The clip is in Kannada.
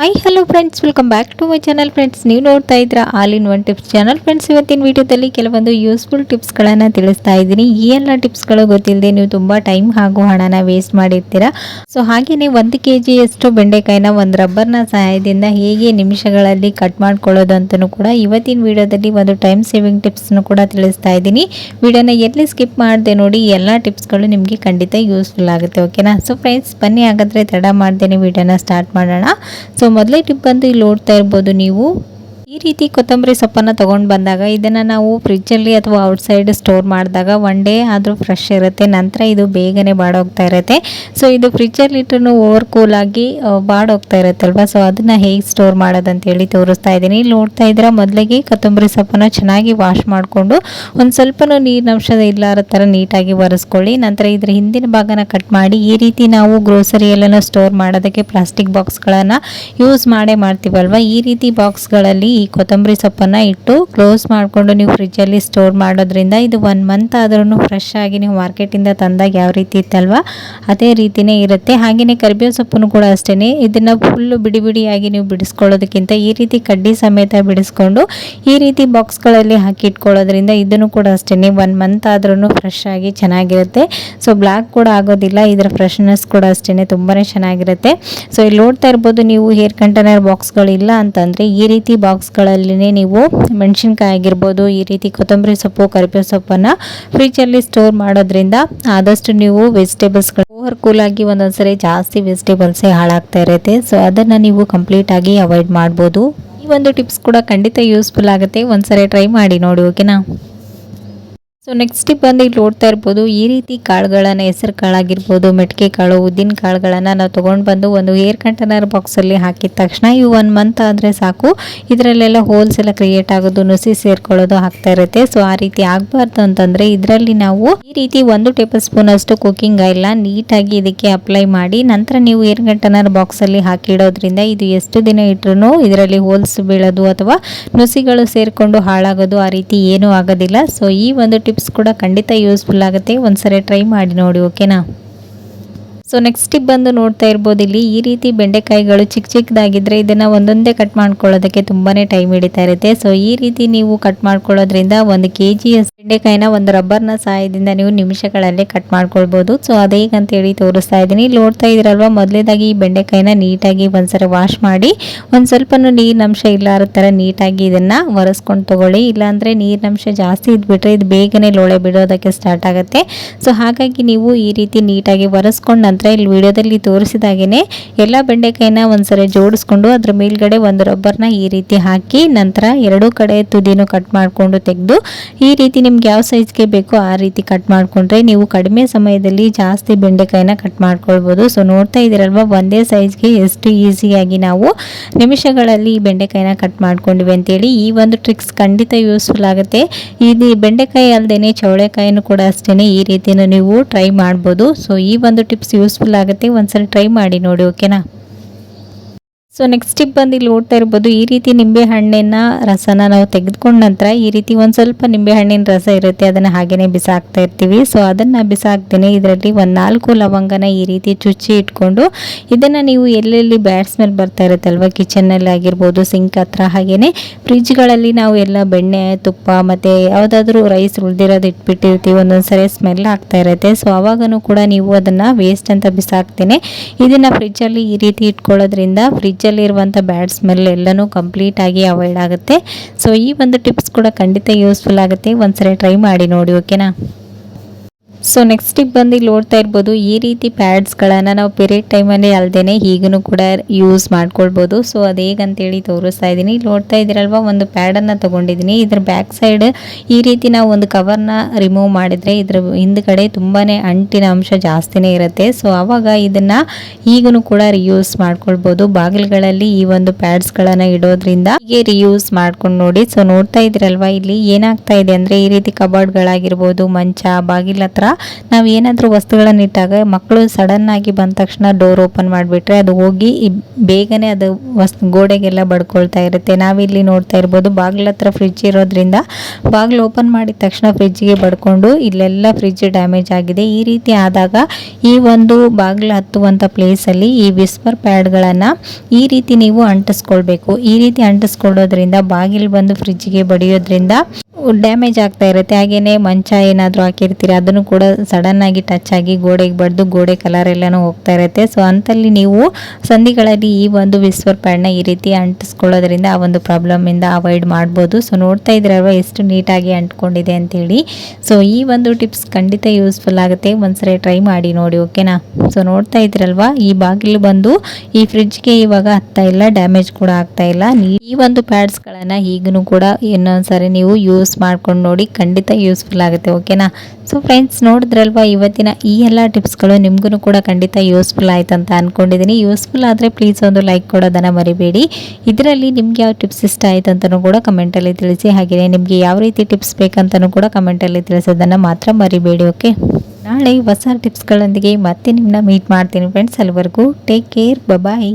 Hi hello friends welcome back to my channel friends ನೀವು ನೋಡ್ತಾ ಇದ್ದೀರಾ all in one tips channel friends ಇವತ್ತಿನ ವಿಡಿಯೋದಲ್ಲಿ ಕೆಲವೊಂದು ಯೂಸ್ಫುಲ್ ಟಿಪ್ಸ್ಗಳನ್ನು ತಿಳಿಸ್ತಾ ಇದ್ದೀನಿ. ಈ ಎಲ್ಲ ಟಿಪ್ಸ್ಗಳು ಗೊತ್ತಿಲ್ಲದೆ ನೀವು ತುಂಬ ಟೈಮ್ ಹಾಗೂ ಹಣನ ವೇಸ್ಟ್ ಮಾಡಿರ್ತೀರಾ. ಸೊ ಹಾಗೆಯೇ ಒಂದು ಕೆ ಜಿಯಷ್ಟು ಬೆಂಡೆಕಾಯಿನ ಒಂದು ರಬ್ಬರ್ನ ಸಹಾಯದಿಂದ ಹೇಗೆ ನಿಮಿಷಗಳಲ್ಲಿ ಕಟ್ ಮಾಡ್ಕೊಳ್ಳೋದು ಅಂತಲೂ ಕೂಡ ಇವತ್ತಿನ ವಿಡಿಯೋದಲ್ಲಿ ಒಂದು ಟೈಮ್ ಸೇವಿಂಗ್ ಟಿಪ್ಸ್ನು ಕೂಡ ತಿಳಿಸ್ತಾ ಇದ್ದೀನಿ. ವಿಡಿಯೋನ ಎಲ್ಲಿ ಸ್ಕಿಪ್ ಮಾಡಿದೆ ನೋಡಿ ಎಲ್ಲ ಟಿಪ್ಸ್ಗಳು ನಿಮಗೆ ಖಂಡಿತ ಯೂಸ್ಫುಲ್ ಆಗುತ್ತೆ ಓಕೆನಾ ಸೊ ಫ್ರೆಂಡ್ಸ್ ಬನ್ನಿ ಹಾಗಾದರೆ ತಡ ಮಾಡ್ದೇನೆ ವಿಡಿಯೋನ ಸ್ಟಾರ್ಟ್ ಮಾಡೋಣ. ಸೊ ಮೊದಲೇ ಟಿಪ್ ಬಂದು ಇಲ್ಲಿ ನೋಡ್ತಾ ಇರ್ಬೋದು ನೀವು. ಈ ರೀತಿ ಕೊತ್ತಂಬರಿ ಸೊಪ್ಪನ್ನು ತೊಗೊಂಡು ಬಂದಾಗ ಇದನ್ನು ನಾವು ಫ್ರಿಜ್ಜಲ್ಲಿ ಅಥವಾ ಔಟ್ಸೈಡ್ ಸ್ಟೋರ್ ಮಾಡಿದಾಗ ಒನ್ ಡೇ ಆದರೂ ಫ್ರೆಶ್ ಇರುತ್ತೆ. ನಂತರ ಇದು ಬೇಗನೆ ಬಾಡೋಗ್ತಾ ಇರುತ್ತೆ. ಸೊ ಇದು ಫ್ರಿಜ್ಜಲ್ಲಿ ಇಟ್ಟರು ಓವರ್ ಕೂಲ್ ಆಗಿ ಆ, ಬಾಡೋಗ್ತಾ ಇರುತ್ತಲ್ವ? ಸೊ ಅದನ್ನು ಹೇಗೆ ಸ್ಟೋರ್ ಮಾಡೋದಂತೇಳಿ ತೋರಿಸ್ತಾ ಇದ್ದೀನಿ. ಇಲ್ಲಿ ನೋಡ್ತಾ ಇದ್ರೆ ಮೊದಲಿಗೆ ಕೊತ್ತಂಬರಿ ಸೊಪ್ಪನ್ನು ಚೆನ್ನಾಗಿ ವಾಶ್ ಮಾಡಿಕೊಂಡು ಒಂದು ಸ್ವಲ್ಪನೂ ನೀರಿನಂಶ ಇಲ್ಲಾರ ಥರ ನೀಟಾಗಿ ಒರೆಸ್ಕೊಳ್ಳಿ. ನಂತರ ಇದರ ಹಿಂದಿನ ಭಾಗನ ಕಟ್ ಮಾಡಿ ಈ ರೀತಿ ನಾವು ಗ್ರೋಸರಿ ಎಲ್ಲನೂ ಸ್ಟೋರ್ ಮಾಡೋದಕ್ಕೆ ಪ್ಲಾಸ್ಟಿಕ್ ಬಾಕ್ಸ್ಗಳನ್ನು ಯೂಸ್ ಮಾಡೇ ಮಾಡ್ತೀವಲ್ವ? ಈ ರೀತಿ ಬಾಕ್ಸ್ಗಳಲ್ಲಿ ಈ ಕೊತ್ತಂಬರಿ ಸೊಪ್ಪನ್ನು ಇಟ್ಟು ಕ್ಲೋಸ್ ಮಾಡಿಕೊಂಡು ನೀವು ಫ್ರಿಜ್ಜಲ್ಲಿ ಸ್ಟೋರ್ ಮಾಡೋದ್ರಿಂದ ಇದು ಒನ್ ಮಂತ್ ಆದ್ರೂ ಫ್ರೆಶ್ ಆಗಿ ನೀವು ಮಾರ್ಕೆಟಿಂದ ತಂದಾಗ ಯಾವ ರೀತಿ ಇತ್ತಲ್ವ ಅದೇ ರೀತಿಯೇ ಇರುತ್ತೆ. ಹಾಗೆಯೇ ಕರಿಬೇವು ಸೊಪ್ಪನ್ನು ಕೂಡ ಅಷ್ಟೇ ಇದನ್ನು ಫುಲ್ಲು ಬಿಡಿ ಬಿಡಿಯಾಗಿ ನೀವು ಬಿಡಿಸ್ಕೊಳ್ಳೋದಕ್ಕಿಂತ ಈ ರೀತಿ ಕಡ್ಡಿ ಸಮೇತ ಬಿಡಿಸ್ಕೊಂಡು ಈ ರೀತಿ ಬಾಕ್ಸ್ಗಳಲ್ಲಿ ಹಾಕಿ ಇಟ್ಕೊಳ್ಳೋದ್ರಿಂದ ಇದನ್ನು ಕೂಡ ಅಷ್ಟೇ ಒನ್ ಮಂತ್ ಆದ್ರೂ ಫ್ರೆಶ್ ಆಗಿ ಚೆನ್ನಾಗಿರುತ್ತೆ. ಸೊ ಬ್ಲ್ಯಾಕ್ ಕೂಡ ಆಗೋದಿಲ್ಲ. ಇದರ ಫ್ರೆಶ್ನೆಸ್ ಕೂಡ ಅಷ್ಟೇ ತುಂಬಾ ಚೆನ್ನಾಗಿರುತ್ತೆ. ಸೊ ಇಲ್ಲಿ ನೋಡ್ತಾ ಇರ್ಬೋದು ನೀವು ಹೇರ್ ಕಂಟೈನರ್ ಬಾಕ್ಸ್ಗಳಿಲ್ಲ ಅಂತಂದರೆ ಈ ರೀತಿ ಬಾಕ್ಸ್ಗಳಲ್ಲಿನೇ ನೀವು ಮೆಣಸಿನ್ಕಾಯಿ ಆಗಿರ್ಬೋದು, ಈ ರೀತಿ ಕೊತ್ತಂಬರಿ ಸೊಪ್ಪು ಕರಿಬೇವು ಸೊಪ್ಪನ್ನು ಫ್ರಿಜ್ಜಲ್ಲಿ ಸ್ಟೋರ್ ಮಾಡೋದ್ರಿಂದ ಆದಷ್ಟು ನೀವು ವೆಜಿಟೇಬಲ್ಸ್ಗಳು ಓವರ್ ಕೂಲ್ ಆಗಿ ಒಂದೊಂದ್ಸರಿ ಜಾಸ್ತಿ ವೆಜಿಟೇಬಲ್ಸೇ ಹಾಳಾಗ್ತಾ ಇರುತ್ತೆ. ಸೊ ಅದನ್ನು ನೀವು ಕಂಪ್ಲೀಟಾಗಿ ಅವಾಯ್ಡ್ ಮಾಡ್ಬೋದು. ಈ ಒಂದು ಟಿಪ್ಸ್ ಕೂಡ ಖಂಡಿತ ಯೂಸ್ಫುಲ್ ಆಗುತ್ತೆ. ಒಂದ್ಸರಿ ಟ್ರೈ ಮಾಡಿ ನೋಡಿ ಓಕೆನಾ ಸೊ ನೆಕ್ಸ್ಟ್ ಬಂದು ಇಲ್ಲಿ ನೋಡ್ತಾ ಇರ್ಬೋದು, ಈ ರೀತಿ ಕಾಳುಗಳನ್ನು, ಹೆಸರು ಕಾಳಾಗಿರ್ಬೋದು, ಮೆಟ್ಕೆ ಕಾಳು, ಉದ್ದಿನ ಕಾಳುಗಳನ್ನು ನಾವು ತೊಗೊಂಡು ಬಂದು ಒಂದು ಏರ್ ಕಂಟೈನರ್ ಬಾಕ್ಸಲ್ಲಿ ಹಾಕಿದ ತಕ್ಷಣ ಈ ಒನ್ ಮಂತ್ ಆದರೆ ಸಾಕು. ಇದರಲ್ಲೆಲ್ಲ ಹೋಲ್ಸ್ ಎಲ್ಲ ಕ್ರಿಯೇಟ್ ಆಗೋದು, ನುಸಿ ಸೇರ್ಕೊಳ್ಳೋದು ಆಗ್ತಾ ಇರುತ್ತೆ. ಸೊ ಆ ರೀತಿ ಆಗಬಾರ್ದು ಅಂತಂದರೆ ಇದರಲ್ಲಿ ನಾವು ಈ ರೀತಿ ಒಂದು ಟೇಬಲ್ ಸ್ಪೂನ್ ಅಷ್ಟು ಕುಕಿಂಗ್ ಆಯಿಲ್ನ ನೀಟಾಗಿ ಇದಕ್ಕೆ ಅಪ್ಲೈ ಮಾಡಿ, ನಂತರ ನೀವು ಏರ್ ಕಂಟೈನರ್ ಬಾಕ್ಸಲ್ಲಿ ಹಾಕಿಡೋದ್ರಿಂದ ಇದು ಎಷ್ಟು ದಿನ ಇಟ್ರು ಇದರಲ್ಲಿ ಹೋಲ್ಸ್ ಬೀಳೋದು ಅಥವಾ ನುಸಿಗಳು ಸೇರಿಕೊಂಡು ಹಾಳಾಗೋದು ಆ ರೀತಿ ಏನೂ ಆಗೋದಿಲ್ಲ. ಸೊ ಈ ಒಂದು ಟಿಪ್ಸ್ ಕೂಡ ಖಂಡಿತ ಯೂಸ್ಫುಲ್ ಆಗುತ್ತೆ. ಒಂದ್ಸರಿ ಟ್ರೈ ಮಾಡಿ ನೋಡಿ ಓಕೆನಾ? ಸೊ ನೆಕ್ಸ್ಟ್ ಟಿಪ್ ಬಂದು ನೋಡ್ತಾ ಇರ್ಬೋದು, ಇಲ್ಲಿ ಈ ರೀತಿ ಬೆಂಡೆಕಾಯಿಗಳು ಚಿಕ್ಕ ಚಿಕ್ಕದಾಗಿದ್ದರೆ ಇದನ್ನು ಒಂದೊಂದೇ ಕಟ್ ಮಾಡ್ಕೊಳ್ಳೋದಕ್ಕೆ ತುಂಬಾ ಟೈಮ್ ಹಿಡಿತಾ ಇರುತ್ತೆ. ಸೊ ಈ ರೀತಿ ನೀವು ಕಟ್ ಮಾಡ್ಕೊಳ್ಳೋದ್ರಿಂದ ಒಂದು ಕೆ ಜಿ ಬೆಂಡೆಕಾಯಿನ ಒಂದು ರಬ್ಬರ್ನ ಸಹಾಯದಿಂದ ನೀವು ನಿಮಿಷಗಳಲ್ಲೇ ಕಟ್ ಮಾಡ್ಕೊಳ್ಬೋದು. ಸೊ ಅದೇಗಂತೇಳಿ ತೋರಿಸ್ತಾ ಇದ್ದೀನಿ. ಇಲ್ಲಿ ನೋಡ್ತಾ ಇದ್ದೀರಲ್ವ, ಮೊದಲೇದಾಗಿ ಈ ಬೆಂಡೆಕಾಯಿನ ನೀಟಾಗಿ ಒಂದ್ಸರಿ ವಾಶ್ ಮಾಡಿ, ಒಂದು ಸ್ವಲ್ಪ ನೀರಿನಂಶ ಇಲ್ಲಾರ ಥರ ನೀಟಾಗಿ ಇದನ್ನು ಒರೆಸ್ಕೊಂಡು ತಗೊಳ್ಳಿ. ಇಲ್ಲಾಂದರೆ ನೀರಿನಂಶ ಜಾಸ್ತಿ ಇದ್ಬಿಟ್ರೆ ಇದು ಬೇಗನೆ ಲೋಳೆ ಬಿಡೋದಕ್ಕೆ ಸ್ಟಾರ್ಟ್ ಆಗುತ್ತೆ. ಸೊ ಹಾಗಾಗಿ ನೀವು ಈ ರೀತಿ ನೀಟಾಗಿ ಒರೆಸ್ಕೊಂಡು ಇಲ್ಲಿ ವಿಡಿಯೋದಲ್ಲಿ ತೋರಿಸಿದಾಗೇ ಎಲ್ಲ ಬೆಂಡೆಕಾಯಿನ ಒಂದ್ಸರಿ ಜೋಡಿಸ್ಕೊಂಡು ಅದ್ರ ಮೇಲ್ಗಡೆ ಒಂದು ರಬ್ಬರ್ನ ಈ ರೀತಿ ಹಾಕಿ ನಂತರ ಎರಡೂ ಕಡೆ ತುದಿನೂ ಕಟ್ ಮಾಡಿಕೊಂಡು ತೆಗೆದು ಈ ರೀತಿ ನಿಮ್ಗೆ ಯಾವ ಸೈಜ್ಗೆ ಬೇಕೋ ಆ ರೀತಿ ಕಟ್ ಮಾಡಿಕೊಂಡ್ರೆ ನೀವು ಕಡಿಮೆ ಸಮಯದಲ್ಲಿ ಜಾಸ್ತಿ ಬೆಂಡೆಕಾಯಿನ ಕಟ್ ಮಾಡ್ಕೊಳ್ಬೋದು. ಸೊ ನೋಡ್ತಾ ಇದ್ದೀರಲ್ವ, ಒಂದೇ ಸೈಜ್ಗೆ ಎಷ್ಟು ಈಸಿಯಾಗಿ ನಾವು ನಿಮಿಷಗಳಲ್ಲಿ ಈ ಬೆಂಡೆಕಾಯಿನ ಕಟ್ ಮಾಡ್ಕೊಂಡಿವಿ ಅಂತೇಳಿ ಈ ಒಂದು ಟ್ರಿಕ್ಸ್ ಖಂಡಿತ ಯೂಸ್ಫುಲ್ ಆಗುತ್ತೆ. ಇದು ಬೆಂಡೆಕಾಯಿ ಅಲ್ಲದೆ ಚೌಳೆಕಾಯಿನೂ ಕೂಡ ಅಷ್ಟೇ ಈ ರೀತಿಯೂ ನೀವು ಟ್ರೈ ಮಾಡ್ಬೋದು. ಸೊ ಈ ಒಂದು ಟಿಪ್ಸ್ ಯೂಸ್ಫುಲ್ ಆಗುತ್ತೆ. ಒಂದ್ಸರಿ ಟ್ರೈ ಮಾಡಿ ನೋಡಿ ಓಕೆನಾ? ಸೊ ನೆಕ್ಸ್ಟ್ ಟಿಪ್ ಬಂದು ಇಲ್ಲಿ ಓಡ್ತಾ ಇರ್ಬೋದು, ಈ ರೀತಿ ನಿಂಬೆ ಹಣ್ಣಿನ ರಸನ ನಾವು ತೆಗೆದುಕೊಂಡ ನಂತರ ಈ ರೀತಿ ಒಂದು ಸ್ವಲ್ಪ ನಿಂಬೆ ಹಣ್ಣಿನ ರಸ ಇರುತ್ತೆ, ಅದನ್ನು ಹಾಗೆಯೇ ಬಿಸಾಕ್ತಾ ಇರ್ತೀವಿ. ಸೊ ಅದನ್ನು ಬಿಸಾಕ್ತೀನಿ ಇದರಲ್ಲಿ ಒಂದು ನಾಲ್ಕು ಲವಂಗನ ಈ ರೀತಿ ಚುಚ್ಚಿ ಇಟ್ಕೊಂಡು, ಇದನ್ನು ನೀವು ಎಲ್ಲೆಲ್ಲಿ ಬ್ಯಾಡ್ ಸ್ಮೆಲ್ ಬರ್ತಾ ಇರುತ್ತಲ್ವ, ಕಿಚನ್ನಲ್ಲಿ ಆಗಿರ್ಬೋದು, ಸಿಂಕ್ ಹತ್ರ ಹಾಗೇನೆ, ಫ್ರಿಜ್ಗಳಲ್ಲಿ ನಾವು ಎಲ್ಲ ಬೆಣ್ಣೆ, ತುಪ್ಪ ಮತ್ತು ಯಾವುದಾದ್ರೂ ರೈಸ್ ಉಳಿದಿರೋದು ಇಟ್ಬಿಟ್ಟಿರ್ತೀವಿ ಒಂದೊಂದು ಸರಿ ಸ್ಮೆಲ್ ಆಗ್ತಾ ಇರುತ್ತೆ. ಸೊ ಅವಾಗನೂ ಕೂಡ ನೀವು ಅದನ್ನು ವೇಸ್ಟ್ ಅಂತ ಬಿಸಾಕ್ತೇನೆ ಇದನ್ನು ಫ್ರಿಜ್ಜಲ್ಲಿ ಈ ರೀತಿ ಇಟ್ಕೊಳ್ಳೋದ್ರಿಂದ ಫ್ರಿಜ್ಜಲ್ಲಿ ಇರುವಂಥ ಬ್ಯಾಡ್ ಸ್ಮೆಲ್ ಎಲ್ಲನೂ ಕಂಪ್ಲೀಟಾಗಿ ಅವಾಯ್ಡ್ ಆಗುತ್ತೆ. ಸೊ ಈ ಒಂದು ಟಿಪ್ಸ್ ಕೂಡ ಖಂಡಿತ ಯೂಸ್ಫುಲ್ ಆಗುತ್ತೆ. ಒಂದ್ಸರಿ ಟ್ರೈ ಮಾಡಿ ನೋಡಿ, ಓಕೆನಾ? ಸೊ ನೆಕ್ಸ್ಟ್ ಟಿಪ್ ಬಂದು ಇಲ್ಲಿ ನೋಡ್ತಾ ಇರ್ಬೋದು, ಈ ರೀತಿ ಪ್ಯಾಡ್ಸ್ಗಳನ್ನು ನಾವು ಪೀರಿಯಡ್ ಟೈಮಲ್ಲಿ ಅಲ್ಲದೇ ಈಗೂ ಕೂಡ ಯೂಸ್ ಮಾಡ್ಕೊಳ್ಬೋದು. ಸೊ ಅದು ಹೇಗಂತೇಳಿ ತೋರಿಸ್ತಾ ಇದ್ದೀನಿ. ಇಲ್ಲಿ ನೋಡ್ತಾ ಇದ್ದೀರಲ್ವ, ಒಂದು ಪ್ಯಾಡನ್ನು ತೊಗೊಂಡಿದ್ದೀನಿ. ಇದ್ರ ಬ್ಯಾಕ್ ಸೈಡ್ ಈ ರೀತಿ ನಾವು ಒಂದು ಕವರ್ನ ರಿಮೂವ್ ಮಾಡಿದರೆ ಇದ್ರ ಹಿಂದ್ಗಡೆ ತುಂಬಾ ಅಂಟಿನ ಅಂಶ ಜಾಸ್ತಿನೇ ಇರುತ್ತೆ. ಸೊ ಆವಾಗ ಇದನ್ನು ಈಗೂ ಕೂಡ ರಿಯೂಸ್ ಮಾಡ್ಕೊಳ್ಬೋದು. ಬಾಗಿಲುಗಳಲ್ಲಿ ಈ ಒಂದು ಪ್ಯಾಡ್ಸ್ಗಳನ್ನು ಇಡೋದ್ರಿಂದ ಹೀಗೆ ರಿಯೂಸ್ ಮಾಡ್ಕೊಂಡು ನೋಡಿ. ಸೊ ನೋಡ್ತಾ ಇದ್ದೀರಲ್ವ, ಇಲ್ಲಿ ಏನಾಗ್ತಾ ಇದೆ ಅಂದರೆ ಈ ರೀತಿ ಕಬಾರ್ಡ್ಗಳಾಗಿರ್ಬೋದು ಮಂಚ ಬಾಗಿಲ ಹತ್ರ ನಾವು ಏನಾದರೂ ವಸ್ತುಗಳನ್ನು ಇಟ್ಟಾಗ ಮಕ್ಕಳು ಸಡನ್ ಆಗಿ ಬಂದ ತಕ್ಷಣ ಡೋರ್ ಓಪನ್ ಮಾಡಿಬಿಟ್ರೆ ಅದು ಹೋಗಿ ಬೇಗನೆ ಅದು ವಸ್ತು ಗೋಡೆಗೆಲ್ಲ ಬಡ್ಕೊಳ್ತಾ ಇರುತ್ತೆ. ನಾವಿಲ್ಲಿ ನೋಡ್ತಾ ಇರ್ಬೋದು ಬಾಗಿಲ ಹತ್ರ ಫ್ರಿಜ್ ಇರೋದ್ರಿಂದ ಬಾಗಿಲು ಓಪನ್ ಮಾಡಿದ ತಕ್ಷಣ ಫ್ರಿಜ್ಗೆ ಬಡ್ಕೊಂಡು ಇಲ್ಲೆಲ್ಲ ಫ್ರಿಜ್ ಡ್ಯಾಮೇಜ್ ಆಗಿದೆ. ಈ ರೀತಿ ಆದಾಗ ಈ ಒಂದು ಬಾಗಿಲು ಹತ್ತುವಂಥ ಪ್ಲೇಸಲ್ಲಿ ಈ ವಿಸ್ಪರ್ ಪ್ಯಾಡ್ಗಳನ್ನು ಈ ರೀತಿ ನೀವು ಅಂಟಿಸ್ಕೊಳ್ಬೇಕು. ಈ ರೀತಿ ಅಂಟಿಸ್ಕೊಳ್ಳೋದ್ರಿಂದ ಬಾಗಿಲು ಬಂದು ಫ್ರಿಜ್ಗೆ ಬಡಿಯೋದ್ರಿಂದ ಡ್ಯಾಮೇಜ್ ಆಗ್ತಾ ಇರುತ್ತೆ. ಹಾಗೆಯೇ ಮಂಚ ಏನಾದರೂ ಹಾಕಿರ್ತೀರಿ, ಅದನ್ನು ಕೂಡ ಸಡನ್ ಆಗಿ ಟಚ್ ಆಗಿ ಗೋಡೆಗೆ ಬಡ್ದು ಗೋಡೆ ಕಲರ್ ಎಲ್ಲನೂ ಹೋಗ್ತಾ ಇರುತ್ತೆ. ಸೊ ಅಂತಲ್ಲಿ ನೀವು ಸಂಧಿಗಳಲ್ಲಿ ಈ ಒಂದು ವಿಸ್ವರ್ ಪ್ಯಾಡ್ನ ಈ ರೀತಿ ಅಂಟಿಸ್ಕೊಳ್ಳೋದ್ರಿಂದ ಆ ಒಂದು ಪ್ರಾಬ್ಲಮ್ ಇಂದ ಅವಾಯ್ಡ್ ಮಾಡ್ಬೋದು. ಸೊ ನೋಡ್ತಾ ಇದ್ರಲ್ವ ಎಷ್ಟು ನೀಟಾಗಿ ಅಂಟ್ಕೊಂಡಿದೆ ಅಂತೇಳಿ. ಸೊ ಈ ಒಂದು ಟಿಪ್ಸ್ ಖಂಡಿತ ಯೂಸ್ಫುಲ್ ಆಗುತ್ತೆ. ಒಂದ್ಸರಿ ಟ್ರೈ ಮಾಡಿ ನೋಡಿ ಓಕೆನಾ ಸೊ ನೋಡ್ತಾ ಇದ್ರಲ್ವಾ? ಈ ಬಾಗಿಲು ಬಂದು ಈ ಫ್ರಿಜ್ಗೆ ಇವಾಗ ಹತ್ತಾ ಇಲ್ಲ ಡ್ಯಾಮೇಜ್ ಕೂಡ ಆಗ್ತಾ ಇಲ್ಲ. ಈ ಒಂದು ಪ್ಯಾಡ್ಸ್ಗಳನ್ನು ಈಗಲೂ ಕೂಡ ಇನ್ನೊಂದ್ಸರಿ ನೀವು ಯೂಸ್ ಮಾಡ್ಕೊಂಡು ನೋಡಿ ಖಂಡಿತ ಯೂಸ್ಫುಲ್ ಆಗುತ್ತೆ ಓಕೆನಾ ಸೊ ಫ್ರೆಂಡ್ಸ್ ನೋಡಿದ್ರಲ್ವಾ, ಇವತ್ತಿನ ಈ ಎಲ್ಲ ಟಿಪ್ಸ್ಗಳು ನಿಮಗೂ ಕೂಡ ಖಂಡಿತ ಯೂಸ್ಫುಲ್ ಆಯ್ತು ಅಂತ ಅಂದ್ಕೊಂಡಿದ್ದೀನಿ ಯೂಸ್ಫುಲ್ ಆದರೆ ಪ್ಲೀಸ್ ಒಂದು ಲೈಕ್ ಕೊಡೋದನ್ನು ಮರಿಬೇಡಿ. ಇದರಲ್ಲಿ ನಿಮ್ಗೆ ಯಾವ ಟಿಪ್ಸ್ ಇಷ್ಟ ಆಯ್ತು ಅಂತಲೂ ಕೂಡ ಕಮೆಂಟಲ್ಲಿ ತಿಳಿಸಿ, ಹಾಗೆಯೇ ನಿಮಗೆ ಯಾವ ರೀತಿ ಟಿಪ್ಸ್ ಬೇಕಂತಲೂ ಕೂಡ ಕಮೆಂಟಲ್ಲಿ ತಿಳಿಸೋದನ್ನು ಮಾತ್ರ ಮರಿಬೇಡಿ ಓಕೆ ನಾಳೆ ಹೊಸ ಟಿಪ್ಸ್ಗಳೊಂದಿಗೆ ಮತ್ತೆ ನಿಮ್ಮನ್ನ ಮೀಟ್ ಮಾಡ್ತೀನಿ ಫ್ರೆಂಡ್ಸ್ ಅಲ್ಲಿವರೆಗೂ ಟೇಕ್ ಕೇರ್ ಬಾಯ್